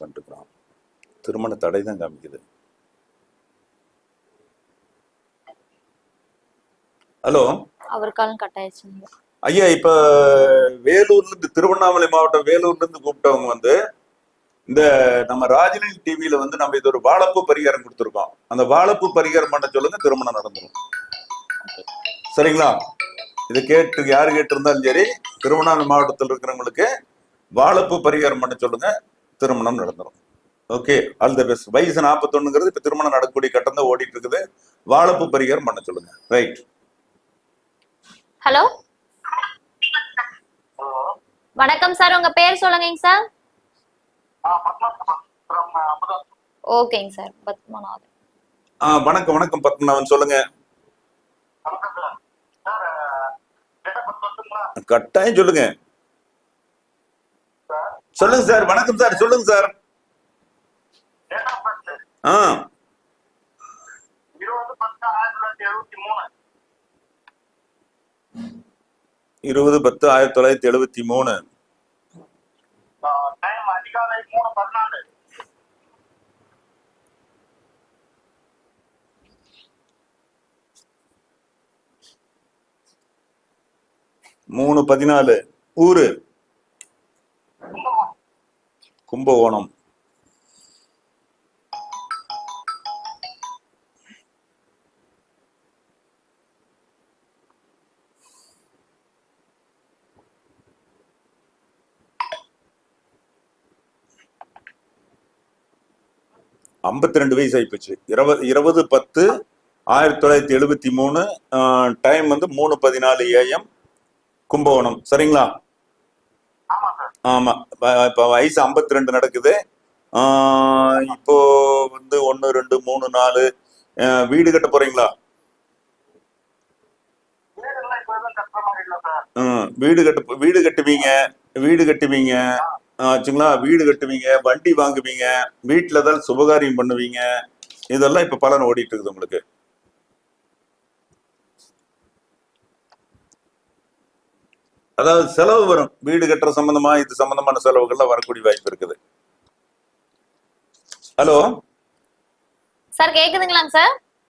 பண்ணிருக்கிறோம் திருமண தடை தான் காமிக்குது. ஹலோ? அவர் காலம் கட் ஐயா இப்ப வேலூர்ல இருந்து திருவண்ணாமலை மாவட்டம் வேலூர்ல இருந்து கூப்பிட்டவங்க வந்து இந்த நம்ம ராஜினி டிவியில வந்து நம்ம இது ஒரு வாழைப்பு பரிகாரம் கொடுத்துருக்கோம். அந்த வாழைப்பு பரிகாரம் பண்ண சொல்லுங்க திருமணம் நடந்துரும். சரிங்களா? இது கேட்டு யாரு கேட்டிருந்தாலும் சரி திருவண்ணாமலை மாவட்டத்தில் இருக்கிறவங்களுக்கு வாழைப்பு பரிகாரம் பண்ண சொல்லுங்க. திருமணம் நடந்துரும். ஓகே ஆல் த பெஸ்ட் வயசு நாற்பத்தொன்னுங்கிறது இப்ப திருமணம் நடக்கக்கூடிய கட்டம் தான் ஓடிட்டு இருக்குது வாழைப்பு பரிகாரம் பண்ண சொல்லுங்க. ரைட் ஹலோ வணக்கம் சார் உங்க பேர் சொல்லுங்கங்க சார். ஓகேங்க சார் பத்மநாதன் ஆ வணக்கம் வணக்கம் பத்மநாபன் சொல்லுங்க. கட்டாயம் சொல்லுங்க. சொல்லுங்க சார் வணக்கம் சார் சொல்லுங்க சார். ஆ. இருபது பத்து ஆயிரத்தி தொள்ளாயிரத்தி எழுபத்தி மூணு. மூணு பதினாலு ஊரு. கும்பகோணம். ஐம்பத்தி ரெண்டு வயசு ஆயிப்போச்சு. இருபது இருபது பத்து ஆயிரத்தி தொள்ளாயிரத்தி எழுபத்தி மூணு டைம் வந்து மூணு பதினாலு ஏஎம் கும்பகோணம். சரிங்களா? ஆமா இப்போ இப்ப வயசு 52 ரெண்டு நடக்குது இப்போ வந்து ஒன்னு ரெண்டு மூணு நாலு வீடு கட்ட போறீங்களா? வீடு கட்டு வீடு கட்டுவீங்க வீடு கட்டுவீங்க. ஆச்சுங்களா? வீடு கட்டுவீங்க வண்டி வாங்குவீங்க வீட்டுல தான் சுபகாரியம் பண்ணுவீங்க. இதெல்லாம் இப்ப பலன் ஓடிட்டு இருக்குது உங்களுக்கு. அதாவது செலவு வரும். வீடு கட்டுற சம்பந்தமா இது சம்பந்தமான செலவுகள்லாம் வரக்கூடிய வாய்ப்பு இருக்குது. ஹலோ? சார் கேக்குதுங்களாங்க சார்?